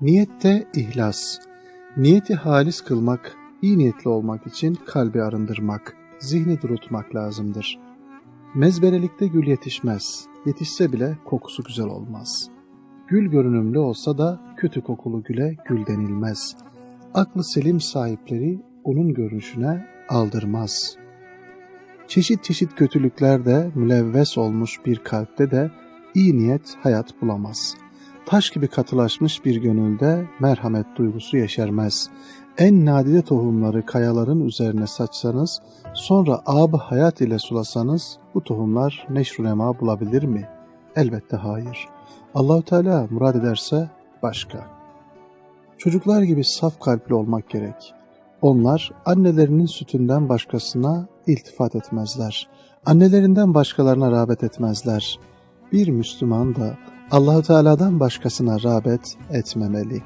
Niyette ihlas. Niyeti halis kılmak, iyi niyetli olmak için kalbi arındırmak, zihni durutmak lazımdır. Mezberelikte gül yetişmez. Yetişse bile kokusu güzel olmaz. Gül görünümlü olsa da kötü kokulu güle gül denilmez. Aklı selim sahipleri onun görünüşüne aldırmaz. Çeşit çeşit kötülüklerde mülevves olmuş bir kalpte de iyi niyet hayat bulamaz. Taş gibi katılaşmış bir gönülde merhamet duygusu yeşermez. En nadide tohumları kayaların üzerine saçsanız, sonra ab hayat ile sulasanız bu tohumlar neşru nema bulabilir mi? Elbette hayır. Allahu Teala murad ederse başka. Çocuklar gibi saf kalpli olmak gerek. Onlar annelerinin sütünden başkasına iltifat etmezler. Annelerinden başkalarına rağbet etmezler. Bir Müslüman da Allahu Teala'dan başkasına rağbet etmemeli.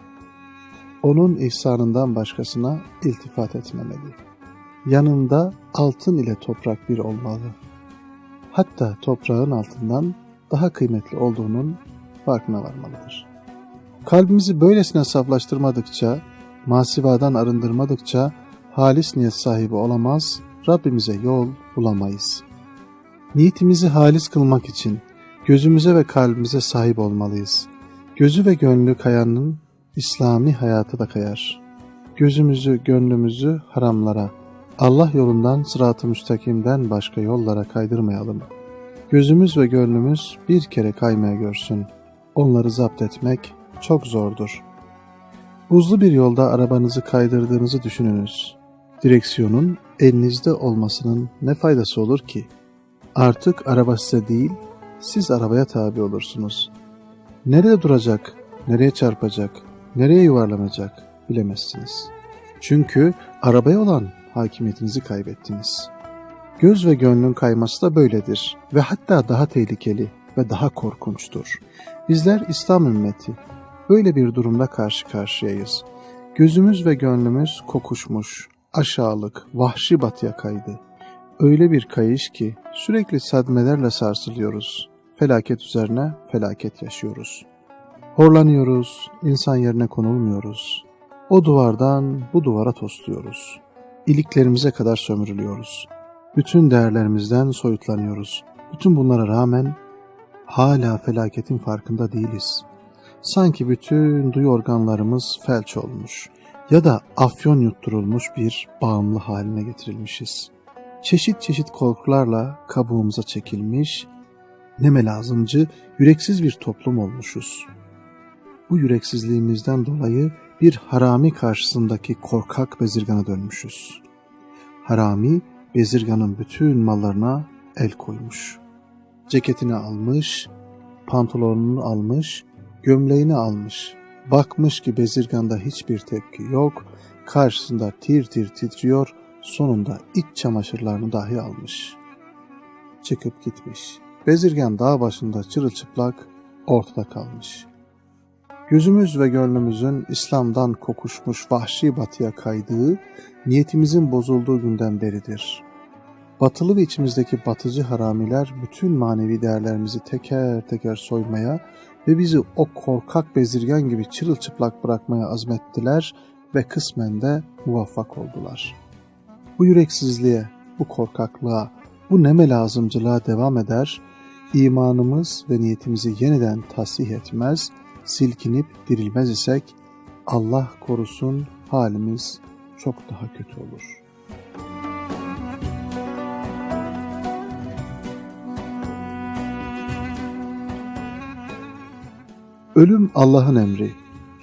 Onun ihsanından başkasına iltifat etmemeli. Yanında altın ile toprak bir olmalı. Hatta toprağın altından daha kıymetli olduğunun farkına varmalıdır. Kalbimizi böylesine saflaştırmadıkça, masivadan arındırmadıkça halis niyet sahibi olamaz, Rabbimize yol bulamayız. Niyetimizi halis kılmak için gözümüze ve kalbimize sahip olmalıyız. Gözü ve gönlü kayanın İslami hayatı da kayar. Gözümüzü, gönlümüzü haramlara, Allah yolundan sırat-ı müstakimden başka yollara kaydırmayalım. Gözümüz ve gönlümüz bir kere kaymaya görsün. Onları zapt etmek çok zordur. Buzlu bir yolda arabanızı kaydırdığınızı düşününüz. Direksiyonun elinizde olmasının ne faydası olur ki? Artık araba size değil, siz arabaya tabi olursunuz. Nerede duracak, nereye çarpacak, nereye yuvarlanacak bilemezsiniz. Çünkü arabaya olan hakimiyetinizi kaybettiniz. Göz ve gönlün kayması da böyledir ve hatta daha tehlikeli ve daha korkunçtur. Bizler İslam ümmeti böyle bir durumda karşı karşıyayız. Gözümüz ve gönlümüz kokuşmuş, aşağılık, vahşi batıya kaydı. Öyle bir kayış ki sürekli sadmelerle sarsılıyoruz. Felaket üzerine felaket yaşıyoruz. Horlanıyoruz, insan yerine konulmuyoruz. O duvardan bu duvara tosluyoruz. İliklerimize kadar sömürülüyoruz. Bütün değerlerimizden soyutlanıyoruz. Bütün bunlara rağmen hala felaketin farkında değiliz. Sanki bütün duyu organlarımız felç olmuş ya da afyon yutturulmuş bir bağımlı haline getirilmişiz. Çeşit çeşit korkularla kabuğumuza çekilmiş, neme lazımcı, yüreksiz bir toplum olmuşuz. Bu yüreksizliğimizden dolayı bir harami karşısındaki korkak bezirgana dönmüşüz. Harami, bezirganın bütün mallarına el koymuş. Ceketini almış, pantolonunu almış, gömleğini almış. Bakmış ki bezirganda hiçbir tepki yok, karşısında tir tir titriyor, sonunda iç çamaşırlarını dahi almış. Çıkıp gitmiş. Bezirgan dağ başında çırılçıplak ortada kalmış. Gözümüz ve gönlümüzün İslam'dan kokuşmuş vahşi batıya kaydığı, niyetimizin bozulduğu günden beridir. Batılı ve içimizdeki batıcı haramiler bütün manevi değerlerimizi teker teker soymaya ve bizi o korkak bezirgen gibi çırılçıplak bırakmaya azmettiler ve kısmen de muvaffak oldular. Bu yüreksizliğe, bu korkaklığa, bu neme lazımcılığa devam eder, imanımız ve niyetimizi yeniden tasih etmez, silkinip dirilmez isek Allah korusun halimiz çok daha kötü olur. Ölüm Allah'ın emri,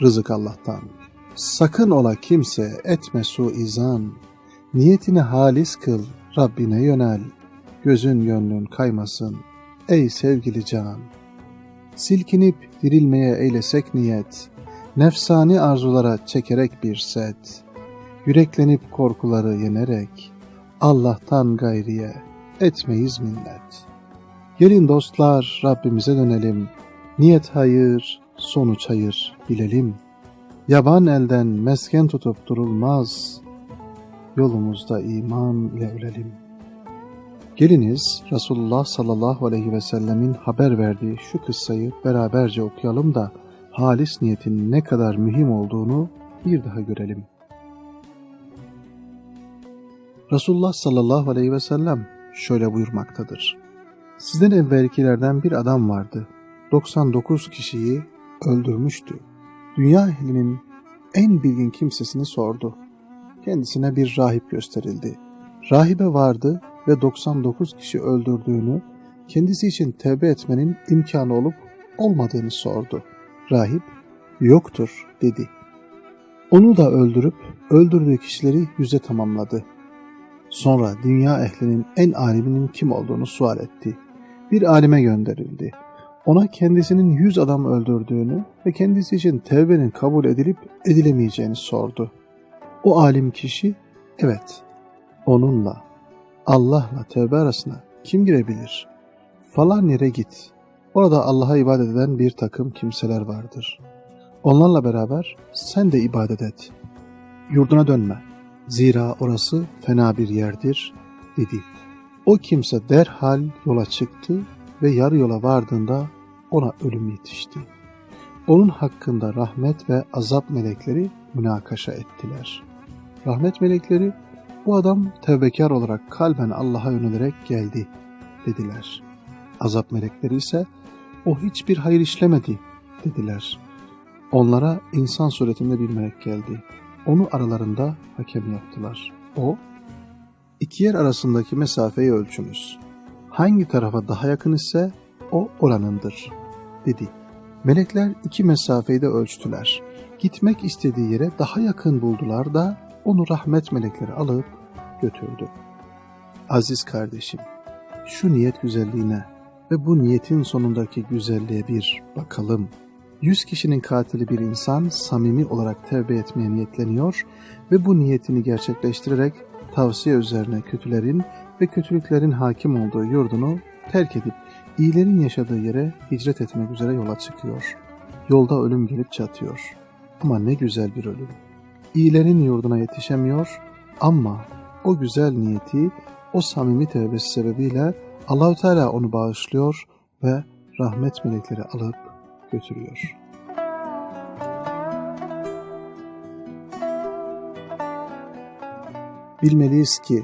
rızık Allah'tan. Sakın ola kimse etme su izan. Niyetini halis kıl, Rabbine yönel. Gözün gönlün kaymasın, ey sevgili can. Silkinip dirilmeye eylesek niyet, nefsani arzulara çekerek bir set, yüreklenip korkuları yenerek, Allah'tan gayriye etmeyiz minnet. Gelin dostlar Rabbimize dönelim, niyet hayır, sonuç hayır bilelim. Yaban elden mesken tutup durulmaz, yolumuzda iman ile ölelim. Geliniz Resulullah sallallahu aleyhi ve sellemin haber verdiği şu kıssayı beraberce okuyalım da halis niyetin ne kadar mühim olduğunu bir daha görelim. Resulullah sallallahu aleyhi ve sellem şöyle buyurmaktadır. Sizden evvelkilerden bir adam vardı. 99 kişiyi öldürmüştü. Dünya ehlinin en bilgin kimsesini sordu. Kendisine bir rahip gösterildi. Rahibe vardı ve 99 kişi öldürdüğünü, kendisi için tevbe etmenin imkanı olup olmadığını sordu. Rahip, yoktur dedi. Onu da öldürüp öldürdüğü kişileri yüze tamamladı. Sonra dünya ehlinin en aliminin kim olduğunu sual etti. Bir alime gönderildi. Ona kendisinin yüz adam öldürdüğünü ve kendisi için tevbenin kabul edilip edilemeyeceğini sordu. O alim kişi, evet, onunla, Allah'la tevbe arasına kim girebilir? Falan yere git. Orada Allah'a ibadet eden bir takım kimseler vardır. Onlarla beraber sen de ibadet et. Yurduna dönme. Zira orası fena bir yerdir, dedi. O kimse derhal yola çıktı ve yarı yola vardığında ona ölüm yetişti. Onun hakkında rahmet ve azap melekleri münakaşa ettiler. Rahmet melekleri bu adam tevbekar olarak kalben Allah'a yönelerek geldi dediler. Azap melekleri ise o hiçbir hayır işlemedi dediler. Onlara insan suretinde bir melek geldi. Onu aralarında hakem yaptılar. O, iki yer arasındaki mesafeyi ölçünüz. Hangi tarafa daha yakın ise o oranındır, dedi. Melekler iki mesafeyi de ölçtüler. Gitmek istediği yere daha yakın buldular da onu rahmet melekleri alıp götürdü. Aziz kardeşim, şu niyet güzelliğine ve bu niyetin sonundaki güzelliğe bir bakalım. Yüz kişinin katili bir insan samimi olarak tevbe etmeye niyetleniyor ve bu niyetini gerçekleştirerek tavsiye üzerine kötülerin ve kötülüklerin hakim olduğu yurdunu terk edip iyilerin yaşadığı yere hicret etmek üzere yola çıkıyor. Yolda ölüm gelip çatıyor. Ama ne güzel bir ölüm. İyilerin yurduna yetişemiyor ama o güzel niyeti, o samimi tevbesi sebebiyle Allahü Teala onu bağışlıyor ve rahmet melekleri alıp götürüyor. Bilmeliyiz ki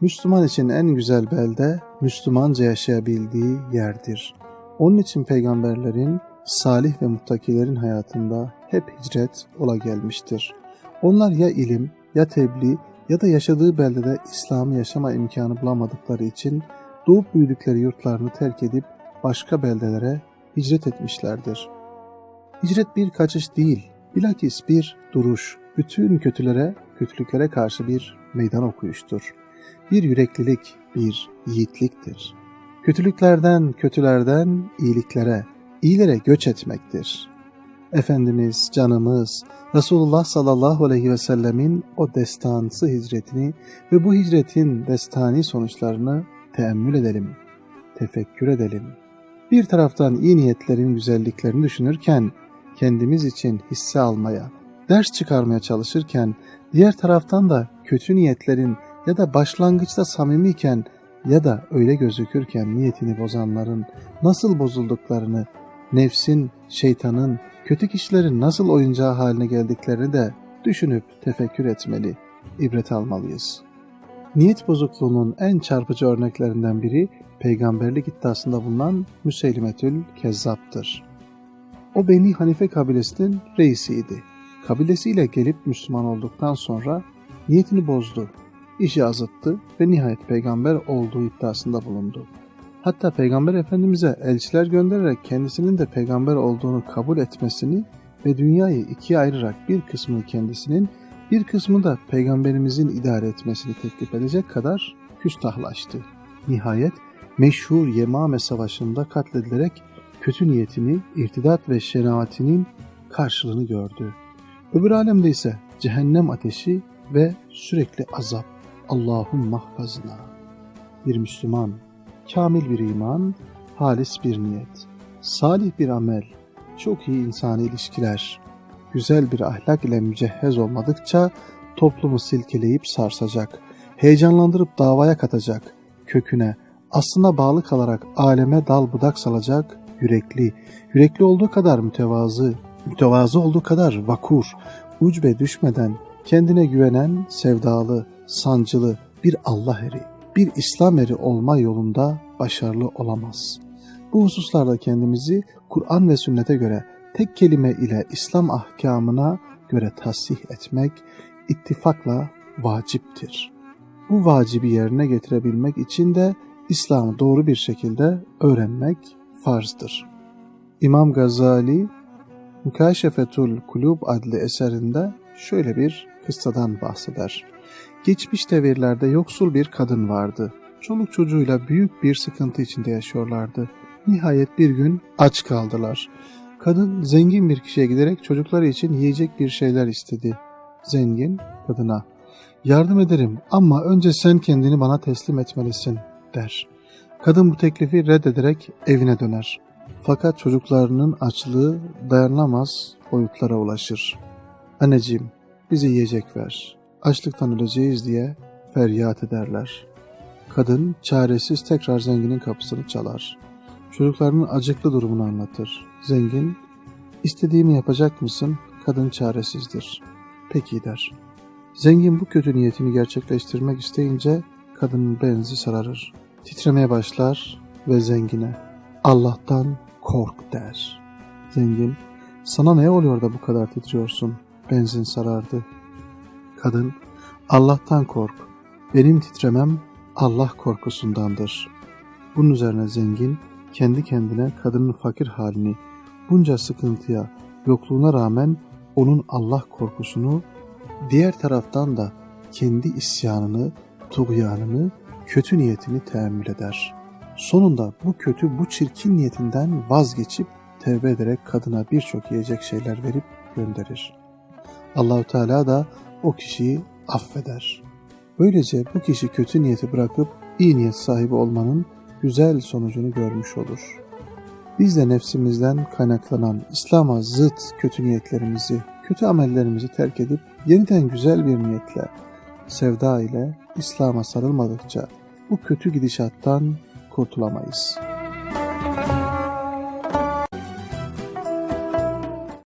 Müslüman için en güzel belde Müslümanca yaşayabildiği yerdir. Onun için peygamberlerin, salih ve muttakilerin hayatında hep hicret ola gelmiştir. Onlar ya ilim, ya tebliğ ya da yaşadığı beldede İslam'ı yaşama imkanı bulamadıkları için doğup büyüdükleri yurtlarını terk edip başka beldelere hicret etmişlerdir. Hicret bir kaçış değil, bilakis bir duruş, bütün kötülere, kötülüklere karşı bir meydan okuyuştur. Bir yüreklilik, bir yiğitliktir. Kötülüklerden, kötülerden iyiliklere, iyilere göç etmektir. Efendimiz, canımız, Resulullah sallallahu aleyhi ve sellemin o destansı hicretini ve bu hicretin destani sonuçlarını teemmül edelim, tefekkür edelim. Bir taraftan iyi niyetlerin güzelliklerini düşünürken, kendimiz için hisse almaya, ders çıkarmaya çalışırken, diğer taraftan da kötü niyetlerin ya da başlangıçta samimiyken ya da öyle gözükürken niyetini bozanların nasıl bozulduklarını, nefsin, şeytanın, kötü kişilerin nasıl oyuncağı haline geldiklerini de düşünüp tefekkür etmeli, ibret almalıyız. Niyet bozukluğunun en çarpıcı örneklerinden biri peygamberlik iddiasında bulunan Müseylimetül Kezzap'tır. O Beni Hanife kabilesinin reisiydi. Kabilesiyle gelip Müslüman olduktan sonra niyetini bozdu, işi azıttı ve nihayet peygamber olduğu iddiasında bulundu. Hatta Peygamber Efendimiz'e elçiler göndererek kendisinin de peygamber olduğunu kabul etmesini ve dünyayı ikiye ayırarak bir kısmını kendisinin, bir kısmı da peygamberimizin idare etmesini teklif edecek kadar küstahlaştı. Nihayet meşhur Yemame Savaşı'nda katledilerek kötü niyetini, irtidat ve şenaatinin karşılığını gördü. Öbür alemde ise cehennem ateşi ve sürekli azap. Allah'ın mahfazına. Bir Müslüman, kamil bir iman, halis bir niyet, salih bir amel, çok iyi insani ilişkiler, güzel bir ahlak ile mücehhez olmadıkça toplumu silkeleyip sarsacak, heyecanlandırıp davaya katacak, köküne, aslına bağlı kalarak aleme dal budak salacak, yürekli, yürekli olduğu kadar mütevazı, Mütevazı olduğu kadar vakur, ucbe düşmeden kendine güvenen, sevdalı, sancılı bir Allah eri, bir İslam eri olma yolunda başarılı olamaz. Bu hususlarda kendimizi Kur'an ve sünnete göre tek kelime ile İslam ahkamına göre tasih etmek ittifakla vaciptir. Bu vacibi yerine getirebilmek için de İslam'ı doğru bir şekilde öğrenmek farzdır. İmam Gazali Mükaşefetul Kulub adlı eserinde şöyle bir kıssadan bahseder. Geçmiş devirlerde yoksul bir kadın vardı. Çoluk çocuğuyla büyük bir sıkıntı içinde yaşıyorlardı. Nihayet bir gün aç kaldılar. Kadın zengin bir kişiye giderek çocukları için yiyecek bir şeyler istedi. Zengin kadına yardım ederim ama önce sen kendini bana teslim etmelisin der. Kadın bu teklifi reddederek evine döner. Fakat çocuklarının açlığı dayanılamaz boyutlara ulaşır. Anneciğim bize yiyecek ver. Açlıktan öleceğiz diye feryat ederler. Kadın çaresiz tekrar zenginin kapısını çalar. Çocuklarının acıklı durumunu anlatır. Zengin, istediğimi yapacak mısın? Kadın çaresizdir. Peki der. Zengin bu kötü niyetini gerçekleştirmek isteyince kadının benzi sararır. Titremeye başlar ve zengine Allah'tan kork der. Zengin, sana ne oluyor da bu kadar titriyorsun? Benzin sarardı. Kadın, Allah'tan kork. Benim titremem Allah korkusundandır. Bunun üzerine zengin, kendi kendine kadının fakir halini, bunca sıkıntıya, yokluğuna rağmen onun Allah korkusunu, diğer taraftan da kendi isyanını, tuğyanını, kötü niyetini teemmül eder. Sonunda bu kötü, bu çirkin niyetinden vazgeçip tevbe ederek kadına birçok yiyecek şeyler verip gönderir. Allahü Teala da o kişiyi affeder. Böylece bu kişi kötü niyeti bırakıp iyi niyet sahibi olmanın güzel sonucunu görmüş olur. Biz de nefsimizden kaynaklanan İslam'a zıt kötü niyetlerimizi, kötü amellerimizi terk edip yeniden güzel bir niyetle, sevda ile İslam'a sarılmadıkça bu kötü gidişattan kurtulamayız.''